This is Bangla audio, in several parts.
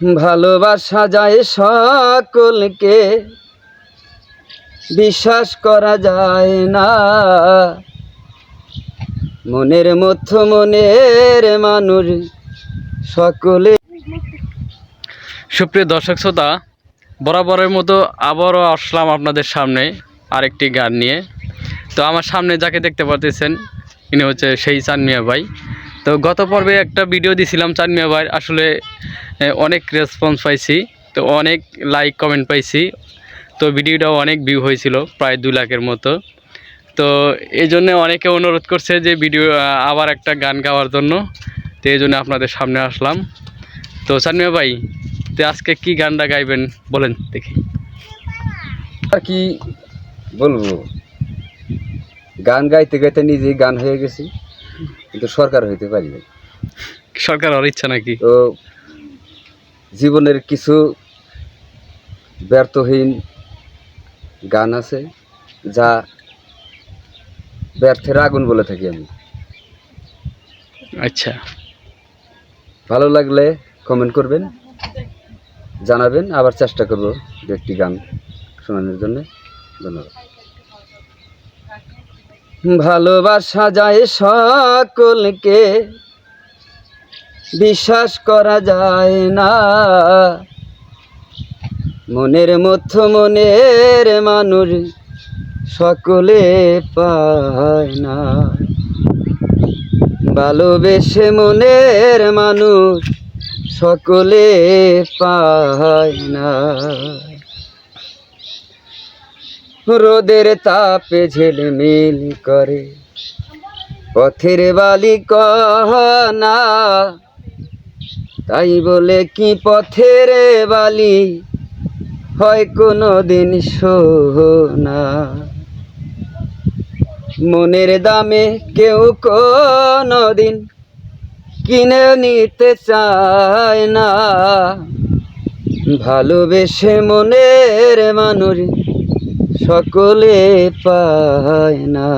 ভালোবাসা যায় সকলকে, বিশ্বাস করা যায় না। মনের মধ্য মনের মানুষ সকলে। সুপ্রিয় দর্শক শ্রোতা, বরাবরের মতো আবারও আসলাম আপনাদের সামনে আরেকটি গান নিয়ে। তো আমার সামনে যাকে দেখতে পাচ্ছেন ইনি হচ্ছে সেই চানমিয়া ভাই। তো গত পর্বে একটা ভিডিও দিছিলাম চানমিয়া ভাই আসলে অনেক রেসপন্স পাইছি তো অনেক লাইক কমেন্ট পাইছি। তো ভিডিওটাও অনেক ভিউ হয়েছিল প্রায় দু লাখের মতো। তো এই জন্য অনেকে অনুরোধ করছে যে ভিডিও আবার একটা গান গাওয়ার জন্য। তো এই জন্য আপনাদের সামনে আসলাম। তো চানমিয়া ভাই তো আজকে কি গানটা গাইবেন বলেন দেখি। আর কি বলব? গান গাইতে গাইতে নিজেই গান হয়ে গেছি কিন্তু সরকার হইতে পারি সরকার হওয়ার ইচ্ছা নাকি? তো জীবনের কিছু ব্যর্থহীন গান আছে যা ব্যর্থের আগুন বলে থাকি আমি। আচ্ছা। ভালো লাগলে কমেন্ট করবেন জানাবেন আবার চেষ্টা করব একটি গান শোনানোর জন্য। ধন্যবাদ। ভালোবাসা যায় সকলকে বিশ্বাস করা যায় না। মনের মধ্য মনের মানুষ সকলে পায় না। ভালোবেসে মনের মানুষ সকলে পায় না। রোদের তাপে ঝিলমিল করে, পথের বালি কহনা তাই বলে কি পথের বালি? হয় কোনো দিন সোনা মনের দামে কেউ কোনো দিন কিনে নিতে চায় না। ভালোবেসে মনের মানুষ সকলে পায় না।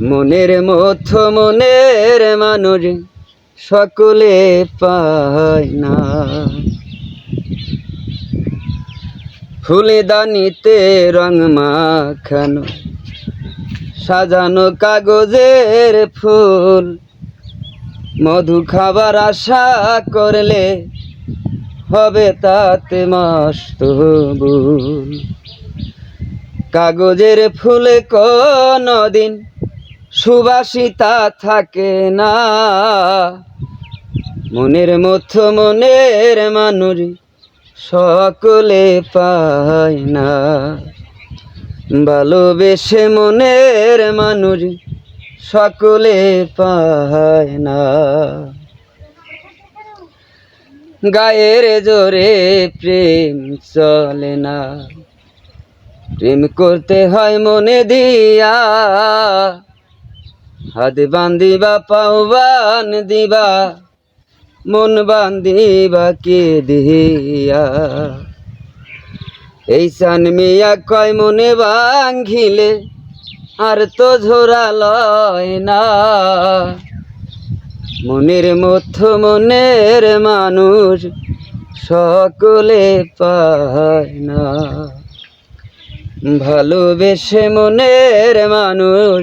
মনের মধ্য মনের মানুষ সকলে পায় না। ফুলে দানিতে রং মাখানো, সাজানো কাগজের ফুল। মধু খাবার আশা করলে হবে তাতে মস্ত ভুল। কাগজের ফুলে কোনো দিন সুবাসিতা থাকে না। মনের মধ্য মনের মানুষ সকলে পায় না। ভালোবেসে মনের মানুষ সকলে পায় না। গায়ের জোরে প্রেম চলে না। প্রেম করতে হয় মনে দিয়া। হাত বান্ধিবা, পাও বান দিবা মন বান্ধিবা কে দিয়া এই চান মিয়া কয়, মনে ভাঙ্গিলে আর তো ঝোরা লয় না। মনের মধ্য মনের মানুষ সকলে পায় না। ভালোবেসে মনের মানুষ